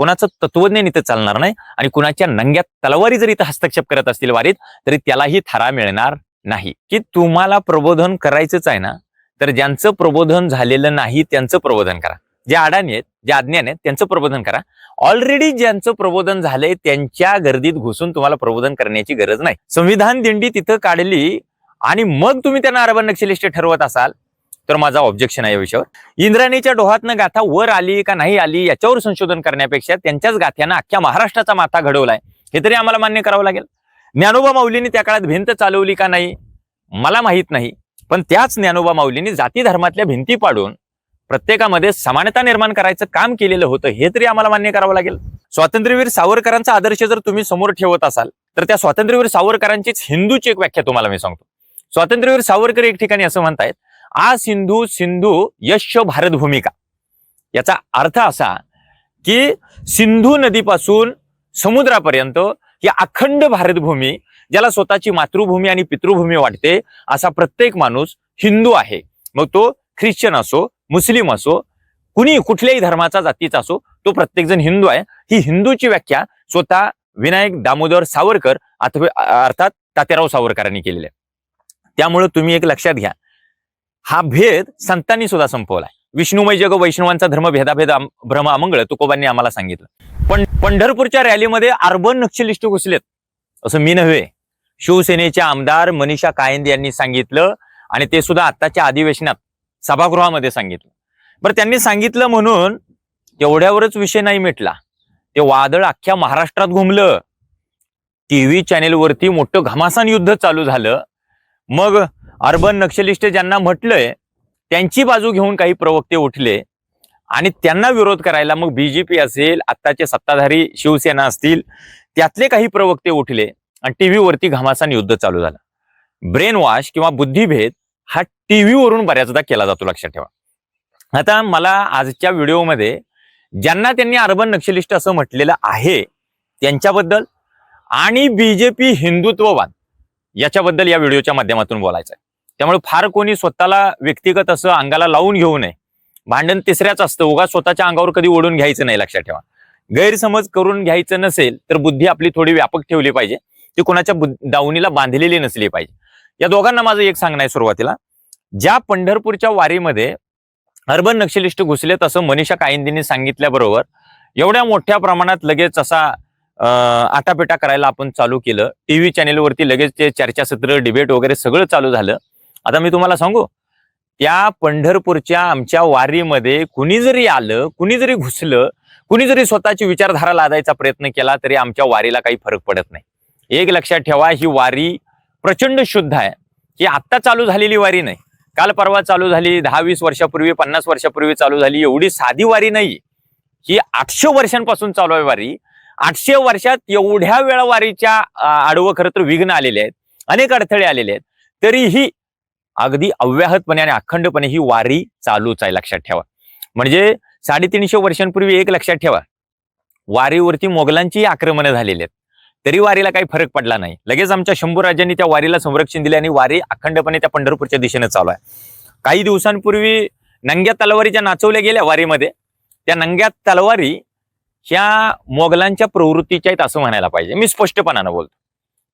कोणाचं तत्वज्ञान इथं चालणार नाही आणि कुणाच्या नंग्यात तलवारी जर इथं हस्तक्षेप करत असतील वारीत तरी त्यालाही थारा मिळणार नाही. की तुम्हाला प्रबोधन करायचंच आहे ना तर ज्यांचं प्रबोधन झालेलं नाही त्यांचं प्रबोधन करा. जे अडाणी आहेत जे अज्ञान आहेत त्यांचं प्रबोधन करा. ऑलरेडी ज्यांचं प्रबोधन झालंय त्यांच्या गर्दीत घुसून तुम्हाला प्रबोधन करण्याची गरज नाही. संविधान दिंडी तिथं काढली आणि मग तुम्ही त्यांना अरबन नक्षलिस्ट ठरवत असाल. तर माझा ऑब्जेक्शन आहे या विषयावर. इंद्राणीच्या डोहातनं गाथा वर आली का नाही आली याच्यावर संशोधन करण्यापेक्षा त्यांच्याच गाथ्यानं अख्ख्या महाराष्ट्राचा माथा घडवलाय. हे तरी आम्हाला मान्य करावं लागेल. ज्ञानोबा माऊलींनी त्या काळात भिंत चालवली का नाही? मला माहीत नाही. पण त्याच ज्ञानोबा माऊलींनी जाती धर्मातल्या भिंती पाडून प्रत्येकामध्ये समानता निर्माण करायचं काम केलेलं होतं हे तरी आम्हाला मान्य करावं लागेल. स्वातंत्र्यवीर सावरकरांचा आदर्श जर तुम्ही समोर ठेवत असाल तर त्या स्वातंत्र्यवीर सावरकरांचीच हिंदूची एक व्याख्या तुम्हाला मी सांगतो. स्वातंत्र्यवीर सावरकर एक ठिकाणी असं म्हणतायत आ सिंधू सिंधू यश भारत भूमिका. याचा अर्थ असा की सिंधू नदीपासून समुद्रापर्यंत ही अखंड भारतभूमी ज्याला स्वतःची मातृभूमी आणि पितृभूमी वाटते असा प्रत्येक माणूस हिंदू आहे. मग तो ख्रिश्चन असो मुस्लिम असो कुणी कुठल्याही धर्माचा जातीचा असो तो प्रत्येकजण हिंदू आहे. ही हिंदूची व्याख्या स्वतः विनायक दामोदर सावरकर अथवा अर्थात तात्याराव सावरकरांनी केलेली आहे. त्यामुळे तुम्ही एक लक्षात घ्या हा भेद संतांनी सुद्धा संपवलाय. विष्णुमय जग वैष्णवांचा धर्म भेदाभेद भ्रम अमंगळ तुकोबांनी आम्हाला सांगितलं. पण पंढरपूरच्या रॅलीमध्ये अर्बन नक्षलिस्ट घुसलेत. असं मी नव्हे. शिवसेनेचे आमदार मनीषा कायंद यांनी सांगितलं आणि ते सुद्धा आत्ताच्या अधिवेशनात सभागृहामध्ये सांगितलं. बरं त्यांनी सांगितलं म्हणून तेवढ्यावरच विषय नाही मिटला. ते वादळ अख्ख्या महाराष्ट्रात घुमलं. टीव्ही चॅनेलवरती मोठं घमासान युद्ध चालू झालं. मग अर्बन नक्षलिस्ट ज्यांना म्हटलंय त्यांची बाजू घेऊन काही प्रवक्ते उठले आणि त्यांना विरोध करायला मग बीजेपी असेल आत्ताचे सत्ताधारी शिवसेना असतील त्यातले काही प्रवक्ते उठले आणि टीव्हीवरती घमासान युद्ध चालू झालं. ब्रेन वॉश किंवा बुद्धिभेद हा टीव्हीवरून बऱ्याचदा केला जातो लक्षात ठेवा. आता मला आजच्या व्हिडिओमध्ये ज्यांना त्यांनी अर्बन नक्षलिस्ट असं म्हटलेलं आहे त्यांच्याबद्दल आणि बीजेपी हिंदुत्ववाद याच्याबद्दल या व्हिडिओच्या माध्यमातून बोलायचं आहे त्यामुळे फार कोणी स्वतःला व्यक्तिगत असं अंगाला लावून घेऊ नये. भांडण तिसऱ्याच असतं. उगा स्वतःच्या अंगावर कधी ओढून घ्यायचं नाही लक्षात ठेवा. गैरसमज करून घ्यायचं नसेल तर बुद्धी आपली थोडी व्यापक ठेवली पाहिजे. ती कोणाच्या दावणीला बांधलेली नसली पाहिजे. या दोघांना माझं एक सांगणं आहे सुरुवातीला. ज्या पंढरपूरच्या वारीमध्ये अर्बन नक्षलिस्ट घुसलेत असं मनीषा कायंदेंनी सांगितल्याबरोबर एवढ्या मोठ्या प्रमाणात लगेच असा आटापिटा करायला आपण चालू केलं. टीव्ही चॅनेलवरती लगेच ते चर्चासत्र डिबेट वगैरे सगळं चालू झालं. आता मी तुम्हाला सांगू त्या पंढरपूरच्या आमच्या वारीमध्ये कुणी जरी आलं कुणी जरी घुसलं कुणी जरी स्वतःची विचारधारा लादायचा प्रयत्न केला तरी आमच्या वारीला काही फरक पडत नाही. एक लक्षात ठेवा ही वारी प्रचंड शुद्ध आहे. ही आत्ता चालू झालेली वारी नाही. काल परवा चालू झाली दहा वीस वर्षापूर्वी पन्नास वर्षापूर्वी चालू झाली एवढी साधी वारी नाही. ही आठशे वर्षांपासून चालू आहे वारी. आठशे वर्षात एवढ्या वेळा वारीच्या आडवं खरं तर विघ्न आलेले आहेत. अनेक अडथळे आलेले आहेत. तरीही अगदी अव्याहतपणे आणि अखंडपणे ही वारी चालूच आहे लक्षात ठेवा. म्हणजे साडेतीनशे वर्षांपूर्वी एक लक्षात ठेवा. वारीवरती मोगलांची आक्रमणं झालेली आहेत. तरी वारीला काही फरक पडला नाही. लगेच आमच्या शंभू राजांनी त्या वारीला संरक्षण दिले आणि वारी अखंडपणे त्या पंढरपूरच्या दिशेने चालू आहे. काही दिवसांपूर्वी नंग्या तलवारी ज्या नाचवल्या गेल्या वारीमध्ये. त्या नंग्या तलवारी ह्या मोगलांच्या प्रवृत्तीच्या आहेत असं म्हणायला पाहिजे. मी स्पष्टपणानं बोलतो.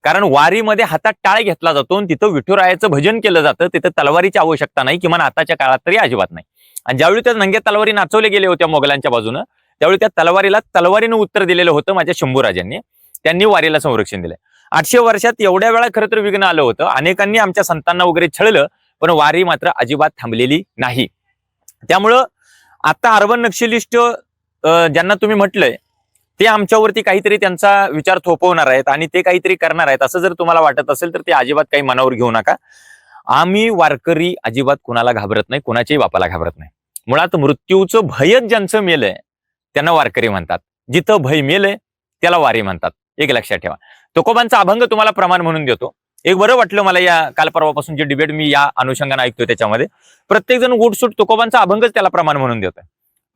कारण वारीमध्ये हातात टाळ घेतला जातो तिथं विठुरायाचं भजन केलं जातं. तिथं तलवारीची आवश्यकता नाही किमान आताच्या काळात तरी अजिबात नाही. आणि ज्यावेळी त्या नंग्या तलवारी नाचवले गेले होत्या मोगलांच्या बाजूनं त्यावेळी त्या तलवारीला तलवारीनं उत्तर दिलेलं होतं माझ्या शंभूराजांनी. त्यांनी वारीला संरक्षण दिलंय आठशे वर्षात एवढ्या वेळा खरं तर विघ्न आलं होतं. अनेकांनी आमच्या संतांना वगैरे छळलं पण वारी मात्र अजिबात थांबलेली नाही. त्यामुळं आता अर्बन नक्षलिस्ट ज्यांना तुम्ही म्हटलंय ते आमच्यावरती काहीतरी त्यांचा विचार थोपवणार आहेत आणि ते काहीतरी करणार आहेत. असं जर तुम्हाला वाटत असेल तर ते अजिबात काही मनावर घेऊ नका. आम्ही वारकरी अजिबात कुणाला घाबरत नाही कुणाच्याही बापाला घाबरत नाही. मुळात मृत्यूचं भयच ज्यांचं मेलंय त्यांना वारकरी म्हणतात. जिथं भय मेलंय त्याला वारी म्हणतात. एक लक्षात ठेवा. तुकोबांचा अभंग तुम्हाला प्रमाण म्हणून देतो. एक बरं वाटलं मला या काल परवापासून जे डिबेट मी या अनुषंगाने ऐकतोय त्याच्यामध्ये. प्रत्येक जण गुटसूट तुकोबांचा अभंगच त्याला प्रमाण म्हणून देतोय.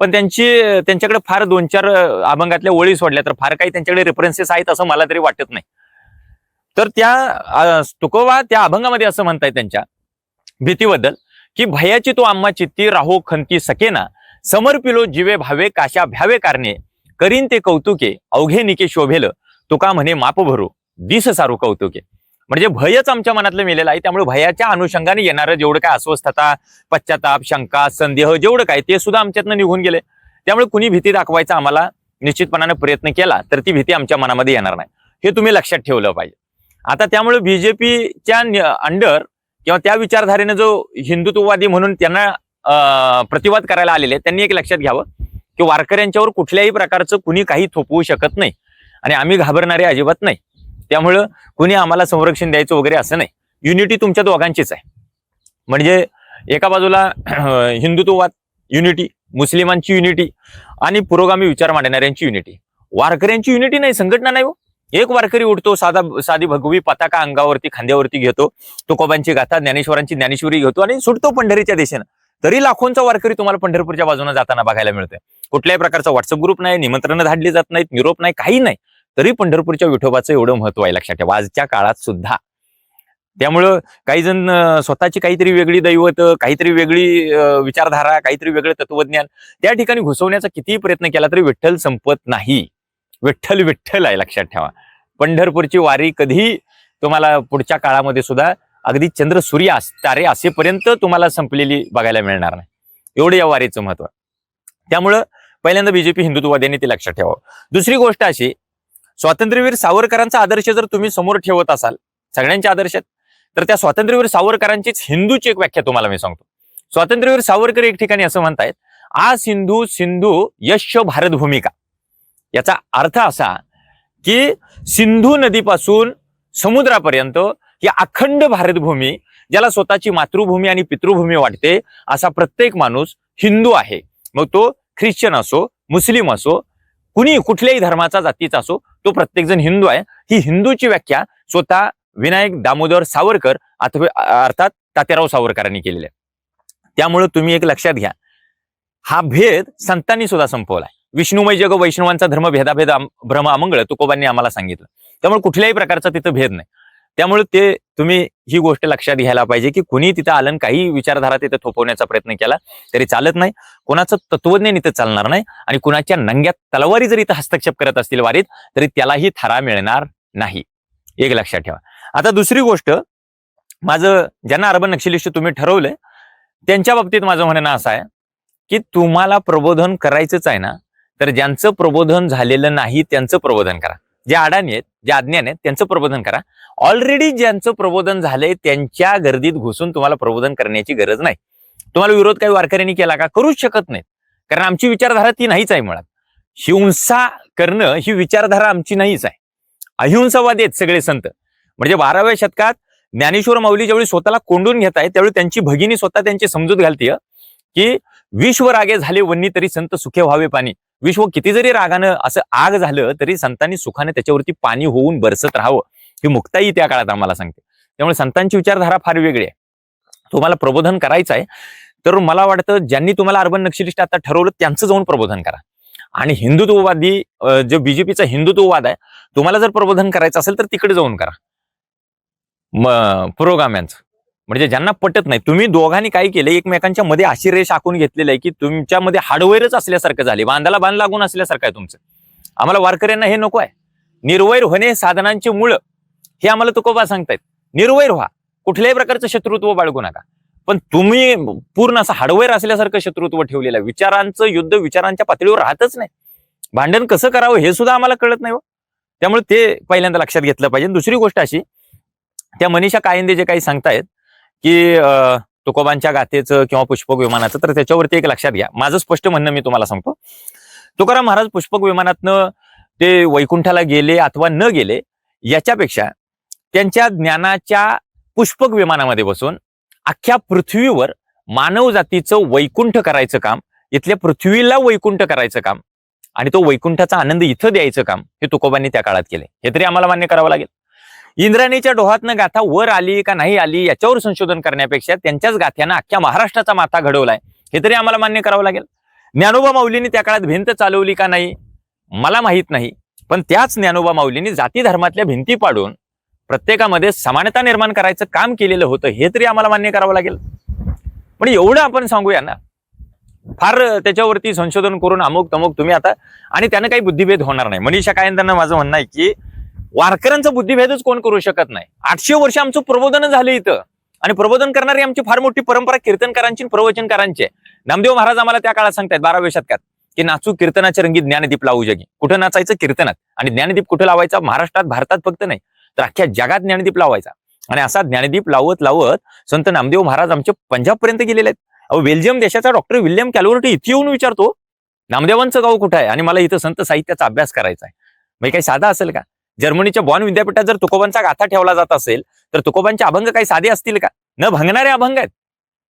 पण त्यांची त्यांच्याकडे फार दोन चार अभंगातल्या ओळी सोडल्या तर फार काही त्यांच्याकडे रेफरन्सेस आहेत असं मला तरी वाटत नाही. तर त्या अं, तुकोबा त्या अभंगामध्ये असं म्हणताय त्यांच्या भीतीबद्दल की भयाची तो आम्हा चित्ती राहो खंती सकेना समर्पिलो जीवे भावे काशा भ्यावे कारणे करीन ते कौतुके अवघे निके शोभेल तुका म्हणे माप भरू दिस सारू कौतुके. म्हणजे भयच आमच्या मनातलं मेलेलं आहे. त्यामुळे भयाच्या अनुषंगाने येणारं जेवढं काय अस्वस्थता पश्चाताप शंका संदेह जेवढं काय ते सुद्धा आमच्यातनं निघून गेले. त्यामुळे कुणी भीती दाखवायचा आम्हाला निश्चितपणाने प्रयत्न केला तर ती भीती आमच्या मनामध्ये येणार नाही. हे तुम्ही लक्षात ठेवलं पाहिजे. आता त्यामुळे बीजेपीच्या अंडर किंवा त्या विचारधारेने जो हिंदुत्ववादी म्हणून त्यांना अं, प्रतिवाद करायला आलेले त्यांनी एक लक्षात घ्यावं की वारकऱ्यांच्यावर कुठल्याही प्रकारचं कुणी काही थोपवू शकत नाही. आणि आम्ही घाबरणारे अजिबात नाही. त्यामुळं कुणी आम्हाला संरक्षण द्यायचं वगैरे असं नाही. युनिटी तुमच्या दोघांचीच आहे. म्हणजे एका बाजूला हिंदुत्ववाद युनिटी मुस्लिमांची युनिटी आणि पुरोगामी विचार मांडणाऱ्यांची युनिटी वारकऱ्यांची युनिटी नाही संघटना नाही हो. एक वारकरी उठतो साधा साधी भगवी पताका अंगावरती खांद्यावरती घेतो तुकोबांची गाथा ज्ञानेश्वरांची ज्ञानेश्वरी घेतो आणि सुटतो पंढरीच्या दिशेनं. तरी लाखोंचा वारकरी तुम्हाला पंढरपूरच्या बाजूने जाताना बघायला मिळतोय. कुठल्याही प्रकारचा व्हॉट्सअप ग्रुप नाही निमंत्रण धाडली जात नाहीत निरोप नाही काही नाही. तरी पंढरपूरच्या विठोबाचं एवढं महत्त्व आहे लक्षात ठेवा. आजच्या काळात सुद्धा. त्यामुळं काही जण स्वतःची काहीतरी वेगळी दैवत काहीतरी वेगळी विचारधारा काहीतरी वेगळं तत्वज्ञान त्या ठिकाणी घुसवण्याचा कितीही प्रयत्न केला तरी विठ्ठल संपत नाही. विठ्ठल विठ्ठल आहे लक्षात ठेवा. पंढरपूरची वारी कधी तुम्हाला पुढच्या काळामध्ये सुद्धा अगदी चंद्र सूर्य तारे असेपर्यंत तुम्हाला संपलेली बघायला मिळणार नाही. एवढं या वारीचं महत्त्व. त्यामुळं पहिल्यांदा बीजेपी हिंदुत्ववाद्यांनी ते लक्षात ठेवावं. दुसरी गोष्ट अशी स्वातंत्र्यवीर सावरकरांचा आदर्श जर तुम्ही समोर ठेवत असाल सगळ्यांच्या आदर्शात तर त्या स्वातंत्र्यवीर सावरकरांचीच हिंदूची एक व्याख्या तुम्हाला मी सांगतो. स्वातंत्र्यवीर सावरकर एक ठिकाणी असं म्हणतायत आ सिंधू सिंधू यश भारत भूमिका. याचा अर्थ असा की सिंधू नदीपासून समुद्रापर्यंत ही अखंड भारतभूमी ज्याला स्वतःची मातृभूमी आणि पितृभूमी वाटते असा प्रत्येक माणूस हिंदू आहे. मग तो ख्रिश्चन असो मुस्लिम असो कुणी कुठल्याही धर्माचा जातीचा असो तो प्रत्येकजण हिंदू आहे. ही हिंदूची व्याख्या स्वतः विनायक दामोदर सावरकर अथवा अर्थात तात्याराव सावरकरांनी केलेली आहे. त्यामुळे तुम्ही एक लक्षात घ्या. हा भेद संतांनी सुद्धा संपवलाय विष्णुमय जग वैष्णवांचा धर्म भेदाभेद भ्रम अमंगळ तुकोबांनी आम्हाला सांगितलं. त्यामुळे कुठल्याही प्रकारचा तिथं भेद नाही. त्यामुळे ते तुम्ही ही गोष्ट लक्षात घ्यायला पाहिजे की कुणी तिथं आलं काही विचारधारा तिथं थोपवण्याचा प्रयत्न केला तरी चालत नाही. कोणाचं तत्वज्ञान इथं चालणार नाही आणि कुणाच्या नंग्यात तलवारी जर इथं हस्तक्षेप करत असतील वारीत तरी त्यालाही थरा मिळणार नाही. एक लक्षात ठेवा. आता दुसरी गोष्ट माझं ज्यांना अर्बन नक्षलिस्ट तुम्ही ठरवलंय त्यांच्या बाबतीत माझं म्हणणं असं आहे की तुम्हाला प्रबोधन करायचंच आहे ना तर ज्यांचं प्रबोधन झालेलं नाही त्यांचं प्रबोधन करा. जे अडाणी आहेत जे अज्ञान आहेत त्यांचं प्रबोधन करा. ऑलरेडी ज्यांचं प्रबोधन झालंय त्यांच्या गर्दीत घुसून तुम्हाला प्रबोधन करण्याची गरज नाही. तुम्हाला विरोध काही वारकऱ्यांनी केला का? करूच शकत नाहीत. कारण आमची विचारधारा ती नाहीच आहे मुळात. हिंसा करणं ही विचारधारा आमची नाहीच आहे. अहिंसावादी आहेत सगळे संत. म्हणजे बाराव्या शतकात ज्ञानेश्वर माऊली ज्यावेळी स्वतःला कोंडून घेत आहे त्यावेळी त्यांची भगिनी स्वतः त्यांची समजूत घालतीय की विश्व रागे झाले वन्नी तरी संत सुखे व्हावे पाणी. विश्व किती जरी रागानं असं आग झालं तरी संतांनी सुखाने त्याच्यावरती पाणी होऊन बरसत राहावं ही मुक्ताई त्या काळात आम्हाला सांगते. त्यामुळे संतांची विचारधारा फार वेगळी आहे. तुम्हाला प्रबोधन करायचं आहे तर मला वाटतं ज्यांनी तुम्हाला अर्बन नक्षलिस्ट आता ठरवलं त्यांचं जाऊन प्रबोधन करा. आणि हिंदुत्ववादी जो बीजेपीचा हिंदुत्ववाद आहे तुम्हाला जर प्रबोधन करायचं असेल तर तिकडे जाऊन करा. म- पुरोगाम्यांचं. म्हणजे ज्यांना पटत नाही तुम्ही दोघांनी काय केलं एकमेकांच्या मध्ये अशी रेष आखून घेतलेली आहे की तुमच्यामध्ये हार्डवेअरच असल्यासारखं झाले बांधाला बांध लागून असल्यासारखं आहे तुमचं. आम्हाला वारकऱ्यांना हे नको आहे. निर्वैर होणे साधनांची मुळं. हे आम्हाला तुकोबा सांगतायत. निर्वैर व्हा. कुठल्याही प्रकारचं शत्रुत्व बाळगू नका. पण तुम्ही पूर्ण असं हार्डवेअर असल्यासारखं शत्रुत्व ठेवलेलं आहे. विचारांचं युद्ध विचारांच्या पातळीवर राहतच नाही. भांडण कसं करावं हे सुद्धा आम्हाला कळत नाही हो. त्यामुळे ते पहिल्यांदा लक्षात घेतलं पाहिजे. दुसरी गोष्ट अशी त्या मनीषा कायंदे जे काही सांगतायत की अं, तुकोबांच्या गाथेचं किंवा पुष्पक विमानाचं तर त्याच्यावरती एक लक्षात घ्या. माझं स्पष्ट म्हणणं मी तुम्हाला सांगतो. तुकाराम महाराज पुष्पक विमानातनं ते वैकुंठाला गेले अथवा न गेले याच्यापेक्षा त्यांच्या ज्ञानाच्या पुष्पक विमानामध्ये बसून अख्ख्या पृथ्वीवर मानव जातीचं वैकुंठ करायचं काम इथल्या पृथ्वीला वैकुंठ करायचं काम आणि तो वैकुंठाचा आनंद इथं द्यायचं काम हे तुकोबांनी त्या काळात केले. हे तरी आम्हाला मान्य करावं लागेल. इंद्राणीच्या डोहातनं गाथा वर आली का नाही आली याच्यावर संशोधन करण्यापेक्षा त्यांच्याच गाथ्यानं अख्ख्या महाराष्ट्राचा माथा घडवलाय. हे तरी आम्हाला मान्य करावं लागेल. ज्ञानोबा माऊलींनी त्या काळात भिंत चालवली का नाही? मला माहीत नाही. पण त्याच ज्ञानोबा माऊलींनी जाती धर्मातल्या भिंती पाडून प्रत्येकामध्ये समानता निर्माण करायचं काम केलेलं होतं हे तरी आम्हाला मान्य करावं लागेल. पण एवढं आपण सांगूया ना. फार त्याच्यावरती संशोधन करून अमुक तमुक तुम्ही आता आणि त्यानं काही बुद्धिभेद होणार नाही. मनीषा कायंदांना माझं म्हणणं आहे की वारकऱ्यांचा बुद्धिभेदच कोण करू शकत नाही. आठशे वर्ष आमचं प्रबोधन झालं इथं. आणि प्रबोधन करणारी आमची फार मोठी परंपरा कीर्तनकारांची प्रवचनकारांची आहे. नामदेव महाराज आम्हाला त्या काळात सांगतायत बाराव्या शतकात की नाचू कीर्तनाच्या रंगीत ज्ञानदीप लावू जगी. कुठं नाचायचं कीर्तनात? आणि ज्ञानदीप कुठं लावायचा? महाराष्ट्रात भारतात फक्त नाही. तर अख्ख्या जगात ज्ञानदीप लावायचा. आणि असा ज्ञानदीप लावत लावत संत नामदेव महाराज आमचे पंजाबपर्यंत गेलेले आहेत. अहो बेल्जियम देशाचा डॉक्टर विल्यम कॅलोवर्टी इथे येऊन विचारतो नामदेवांचं गाव कुठं आहे? आणि मला इथं संत साहित्याचा अभ्यास करायचा आहे. मग काही साधा असेल का? जर्मनीच्या बॉन विद्यापीठात जर तुकोबांचा गाथा ठेवला जात असेल तर तुकोबांचे अभंग काही साधे असतील का? न भंगणारे अभंग आहेत.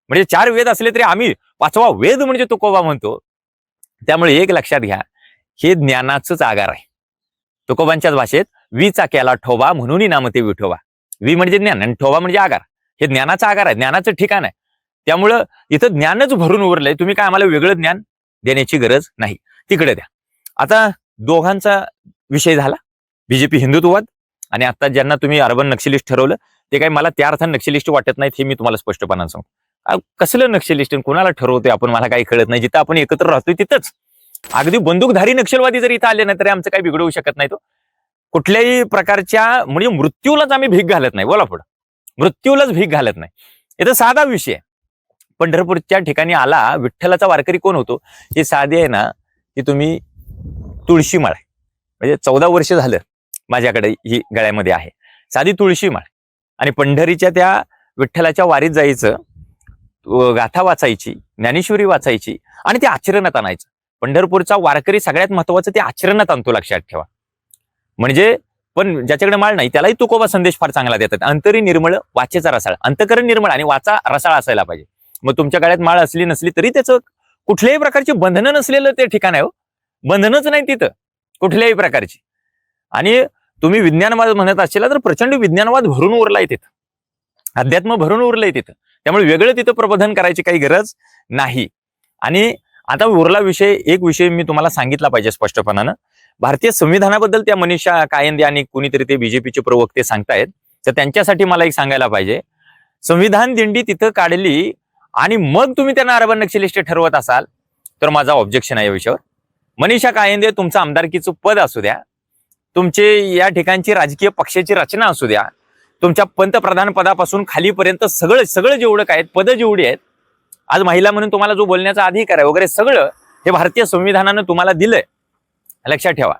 म्हणजे चार वेद असले तरी आम्ही पाचवा वेद म्हणजे तुकोबा म्हणतो. त्यामुळे एक लक्षात घ्या हे ज्ञानाचंच आगार आहे. तुकोबांच्याच भाषेत वी चाक्याला ठोबा म्हणूनही नाम ते विठोबा. वी म्हणजे ज्ञान आणि ठोबा म्हणजे आगार. हे ज्ञानाचा आगार आहे ज्ञानाचं ठिकाण आहे. त्यामुळं इथं ज्ञानच भरून उरलंय. तुम्ही काय आम्हाला वेगळं ज्ञान देण्याची गरज नाही. तिकडे द्या. आता दोघांचा विषय झाला. बीजेपी हिंदुत्ववाद आणि आता ज्यांना तुम्ही अर्बन नक्षलिस्ट ठरवलं ते काही मला त्या अर्थानं नक्षलिस्ट वाटत नाहीत हे मी तुम्हाला स्पष्टपणानं सांगतो कसलं नक्षलिस्ट कोणाला ठरवतोय आपण? मला काही कळत नाही. जिथं आपण एकत्र राहतोय तिथंच. अगदी बंदूकधारी नक्षलवादी जर इथं आले नाही तरी आमचं काही बिघडवू शकत नाही तो. कुठल्याही प्रकारच्या म्हणजे मृत्यूलाच आम्ही भीक घालत नाही. बोला पुढं. मृत्यूलाच भीक घालत नाही. इथं साधा विषय पंढरपूरच्या ठिकाणी आला विठ्ठलाचा वारकरी कोण होतो? हे साधे आहे ना की तुम्ही तुळशी माळ म्हणजे चौदा वर्ष झालं. माझ्याकडे ही गळ्यामध्ये आहे. साधी तुळशी माळ. आणि पंढरीच्या त्या विठ्ठलाच्या वारीत जायचं गाथा वाचायची ज्ञानेश्वरी वाचायची आणि ते आचरणात आणायचं. पंढरपूरचा वारकरी सगळ्यात महत्वाचं ते आचरणात आणतो लक्षात ठेवा. म्हणजे पण ज्याच्याकडे माळ नाही त्यालाही तुकोबा संदेश फार चांगला देतात. अंतरी निर्मळ वाचेचा रसाळ. अंतकरण निर्मळ आणि वाचा रसाळ असायला पाहिजे. मग तुमच्या गळ्यात माळ असली नसली तरी त्याचं कुठल्याही प्रकारची बंधनं नसलेलं ते ठिकाण आहे हो. बंधनच नाही तिथं कुठल्याही प्रकारची. आणि तुम्ही विज्ञानवाद म्हणत असेल तर प्रचंड विज्ञानवाद भरून उरलाय तिथं. अध्यात्म भरून उरलंय तिथं. त्यामुळे वेगळं तिथं प्रबोधन करायची काही गरज नाही. आणि आता उरला विषय एक विषय मी तुम्हाला सांगितला पाहिजे स्पष्टपणानं. भारतीय संविधानाबद्दल त्या मनीषा कायंदे आणि कुणीतरी ते बीजेपीचे प्रवक्ते सांगतायत. तर त्यांच्यासाठी मला एक सांगायला पाहिजे. संविधान दिंडी तिथं काढली आणि मग तुम्ही त्यांना अर्बन नक्षलिस्ट ठरवत असाल तर माझा ऑब्जेक्शन आहे या विषयावर. मनीषा कायंदे तुमचं आमदारकीचं पद असू द्या. तुमचे या ठिकाणची राजकीय पक्षाची रचना असू द्या तुमच्या पंतप्रधान पदापासून खालीपर्यंत सगळं सगळं जेवढं काय आहेत, पदं जेवढी आहेत आज महिला म्हणून तुम्हाला जो बोलण्याचा अधिकार आहे वगैरे सगळं हे भारतीय संविधानानं तुम्हाला दिलंय. लक्षात ठेवा.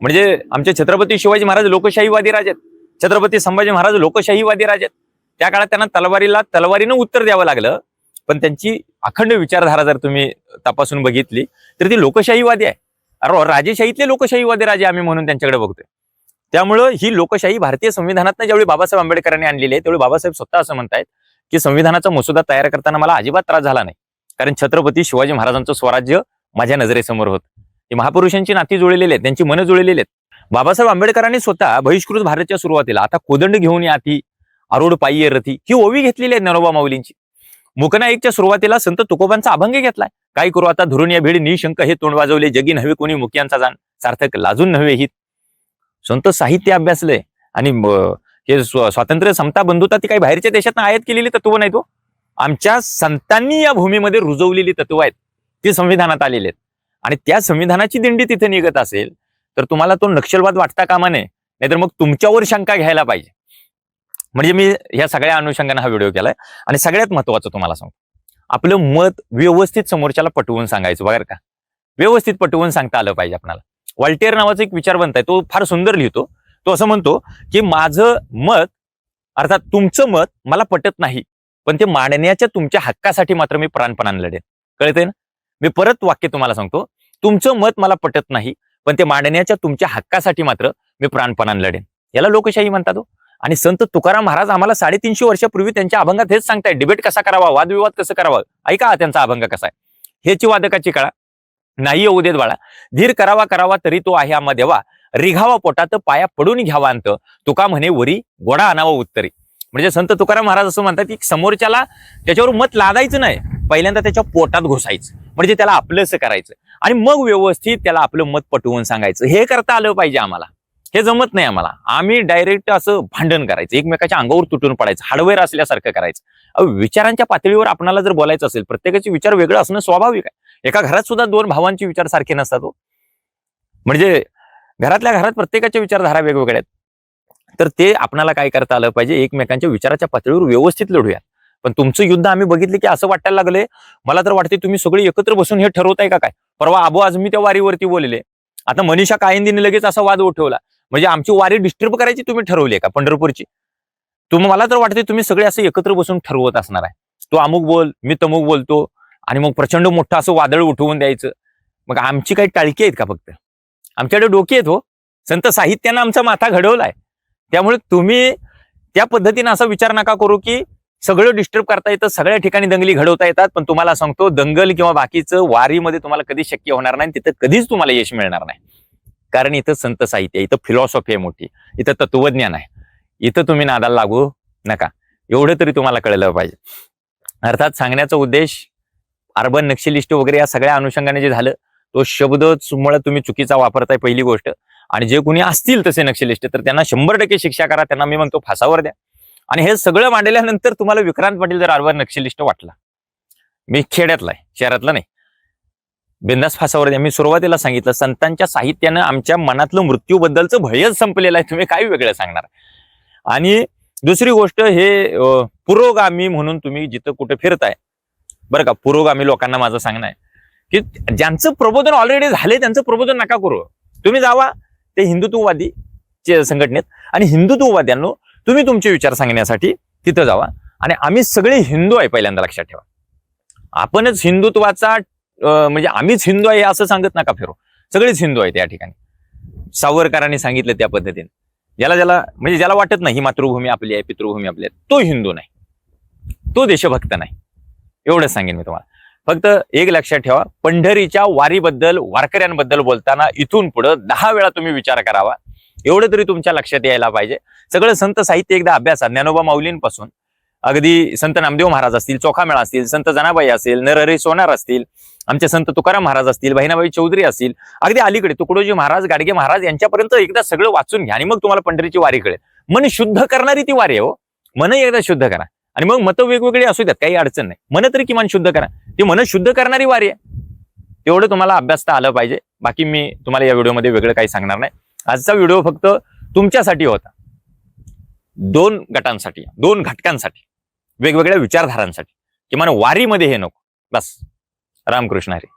म्हणजे आमचे छत्रपती शिवाजी महाराज लोकशाहीवादी राजे आहेत. छत्रपती संभाजी महाराज लोकशाहीवादी राजे आहेत. त्या काळात त्यांना तलवारीला तलवारीनं उत्तर द्यावं लागलं. पण त्यांची अखंड विचारधारा जर तुम्ही तपासून बघितली तर ती लोकशाहीवादी आहे. राजेशाहीतले लोकशाहीवादी राजे आम्ही म्हणून त्यांच्याकडे बघतोय. त्यामुळं ही लोकशाही भारतीय संविधानात ज्यावेळी बाबासाहेब आंबेडकरांनी आणलेली आहे त्यावेळी बाबासाहेब स्वतः असं म्हणतायत की संविधानाचा मसुदा तयार करताना मला अजिबात त्रास झाला नाही. कारण छत्रपती शिवाजी महाराजांचं स्वराज्य माझ्या नजरेसमोर होत. ही महापुरुषांची नाती जुळलेली आहेत त्यांची मनं जुळलेली आहेत. बाबासाहेब आंबेडकरांनी स्वतः बहिष्कृत भारतच्या सुरुवातीला आता कोदंड घेऊन या ती आरोड पायी रथी ही ओवी घेतलेली आहे नरोबा माऊलींची. मुकनाईकच्या सुरुवातीला संत तुकोबांचा अभंग घेतलाय. काय करू आता धरून या भीड निशंक हे तोंड वाजवले जगी नव्हे कोणी मुक्यांचा जाण सार्थक लाजून नव्हे हित. संत साहित्य अभ्यासले आणि हे स्वातंत्र्य समता बंधुता ती काही बाहेरच्या देशात आयात केलेली तत्व नाही तो हो. आमच्या संतांनी या भूमीमध्ये रुजवलेली तत्व आहेत. ती संविधानात आलेली आहेत. आणि त्या संविधानाची दिंडी तिथे निघत असेल तर तुम्हाला तो नक्षलवाद वाटता कामा नये. नाहीतर मग तुमच्यावर शंका घ्यायला पाहिजे. म्हणजे मी ह्या सगळ्या अनुषंगाने हा व्हिडिओ केलाय. आणि सगळ्यात महत्वाचं तुम्हाला सांगतो. आपलं मत व्यवस्थित समोरच्याला पटवून सांगायचं बघा का? व्यवस्थित पटवून सांगता आलं पाहिजे आपल्याला वॉल्टेअर नावाचा एक विचारवंत आहे तो फार सुंदर लिहितो. तो असं म्हणतो की माझं मत अर्थात तुमचं मत मला पटत नाही पण ते मांडण्याच्या तुमच्या हक्कासाठी मात्र मी प्राणपणाने लढेन कळतंय ना? मी परत वाक्य तुम्हाला सांगतो. तुमचं मत मला पटत नाही पण ते मांडण्याच्या तुमच्या हक्कासाठी मात्र मी प्राणपणाने लढेन याला लोकशाही म्हणतात हो. आणि संत तुकाराम महाराज आम्हाला साडेतीनशे वर्षापूर्वी त्यांच्या अभंगात हेच सांगताय डिबेट कसा करावा? वादविवाद कसं करावा? ऐका त्यांचा अभंग कसा आहे. हेची वादकाची काळा. नाही येऊ देत बाळा. धीर करावा करावा तरी तो आहे आम्हा देवा. रिघावा पोटात पाया पडून घ्यावा अंत. तुका म्हणे वरी गोडा आणावा उत्तरी. म्हणजे संत तुकाराम महाराज असं म्हणतात की समोरच्याला त्याच्यावर मत लादायचं नाही. पहिल्यांदा त्याच्या पोटात घुसायचं. म्हणजे त्याला आपलंसं करायचं. आणि मग व्यवस्थित त्याला आपलं मत पटवून सांगायचं. हे करता आलं पाहिजे आम्हाला. हे जमत नाही आम्हाला. आम्ही डायरेक्ट असं भांडण करायचं. एकमेकाच्या अंगावर तुटून पडायचं. हार्डवेअर असल्यासारखं करायचं. अहो, विचारांच्या पातळीवर आपणाला जर बोलायचं असेल प्रत्येकाचे विचार वेगळं असणं स्वाभाविक आहे. एका घरात सुद्धा दोन भावांचे विचार सारखे नसतात हो. म्हणजे घरातल्या घरात प्रत्येकाच्या विचारधारा वेगवेगळ्या आहेत. तर ते आपणाला काय करता आलं पाहिजे? एकमेकांच्या विचाराच्या पातळीवर व्यवस्थित लढूया पण तुमचं युद्ध आम्ही बघितले की असं वाटायला लागले मला तर वाटते तुम्ही सगळे एकत्र बसून हे ठरवताय का काय? परवा आबो आज मी त्या वारीवरती बोलले. आता मनीषा कायंदीने लगेच असा वाद उठवला. म्हणजे आमची वारी डिस्टर्ब करायची तुम्ही ठरवली का पंढरपूरची? तुम्ही मला तर वाटते तुम्ही सगळे असं एकत्र बसून ठरवत असणार आहे. तो अमुक बोल मी तमुक बोलतो आणि मग प्रचंड मोठं असं वादळ उठवून द्यायचं. मग आमची काही टाळकी आहेत का फक्त? आमच्याकडे डोके आहेत हो. संत साहित्यानं आमचा माथा घडवलाय. त्यामुळे तुम्ही त्या पद्धतीने असा विचार नका करू की सगळं डिस्टर्ब करता येतं सगळ्या ठिकाणी दंगली घडवता येतात. पण तुम्हाला सांगतो दंगल किंवा बाकीचं वारीमध्ये तुम्हाला कधी शक्य होणार नाही तिथं कधीच तुम्हाला यश मिळणार नाही. कारण इथं संत साहित्य इथं फिलॉसॉफी आहे मोठी इथं तत्वज्ञान आहे. इथं तुम्ही नादाला लागू नका. एवढं तरी तुम्हाला कळलं पाहिजे. अर्थात सांगण्याचा उद्देश अर्बन नक्षलिस्ट वगैरे या सगळ्या अनुषंगाने जे झालं तो शब्द मुळे तुम्ही चुकीचा वापरताय पहिली गोष्ट. आणि जे कोणी असतील तसे नक्षलिस्ट तर त्यांना शंभर टक्के शिक्षा करा त्यांना मी म्हणतो फासावर द्या. आणि हे सगळं मांडल्यानंतर तुम्हाला विक्रांत पाटील जर अर्बन नक्षलिस्ट वाटला मी खेड्यातला आहे शहरातला नाही. बिंदास फासावर मी सुरुवातीला सांगितलं संतांच्या साहित्यानं आमच्या मनातलं मृत्यूबद्दलचं भयच संपलेलं आहे तुम्ही काय वेगळं सांगणार. आणि दुसरी गोष्ट हे पुरोगामी म्हणून तुम्ही जिथं कुठे फिरताय बरं का पुरोगामी लोकांना माझं सांगणं आहे की ज्यांचं प्रबोधन ऑलरेडी झाले त्यांचं प्रबोधन नका करू. तुम्ही जावा ते हिंदुत्ववादी चे संघटनेत आणि हिंदुत्ववाद्यांना तुम्ही तुमचे विचार सांगण्यासाठी तिथं जावा आणि आम्ही सगळे हिंदू आहे पहिल्यांदा लक्षात ठेवा. आपणच हिंदुत्वाचा म्हणजे आम्हीच हिंदू आहे असं सांगत नका फिरो. सगळेच हिंदू आहेत या ठिकाणी. सावरकरांनी सांगितलं त्या पद्धतीने. ज्याला ज्याला म्हणजे ज्याला वाटत नाही ही मातृभूमी आपली आहे पितृभूमी आपली आहे तो हिंदू नाही. तो देशभक्त नाही. एवढंच सांगेन मी तुम्हाला. फक्त एक लक्षात ठेवा पंढरीच्या वारीबद्दल वारकऱ्यांबद्दल बोलताना इथून पुढं दहा वेळा तुम्ही विचार करावा. एवढं तरी तुमच्या लक्षात यायला पाहिजे. सगळं संत साहित्य एकदा अभ्यासा ज्ञानोबा माऊलींपासून. अगदी संत नामदेव महाराज असतील चोखामेळा असतील संत जनाबाई असेल नरहरी सोनार असतील आमचे संत तुकाराम महाराज असतील बहिणाबाई चौधरी असतील अगदी अलीकडे तुकडोजी महाराज गाडगे महाराज यांच्यापर्यंत एकदा सगळं वाचून घ्या आणि मग तुम्हाला पंढरीची वारी कळेल. मन शुद्ध करणारी ती वारी आहे हो. मन एकदा शुद्ध करा. आणि मग मतं वेगवेगळी असू द्यात काही अडचण नाही. मन तरी किमान शुद्ध करा. ती मन शुद्ध करणारी वारी आहे. तेवढं तुम्हाला अभ्यासता आलं पाहिजे. बाकी मी तुम्हाला या व्हिडिओमध्ये वेगळं काही सांगणार नाही. आजचा व्हिडिओ फक्त तुमच्यासाठी होता. दोन गटांसाठी दोन घटकांसाठी वेगवेगळ्या विचारधारांसाठी. किमान वारीमध्ये हे नको. बस. रामकृष्ण हरी.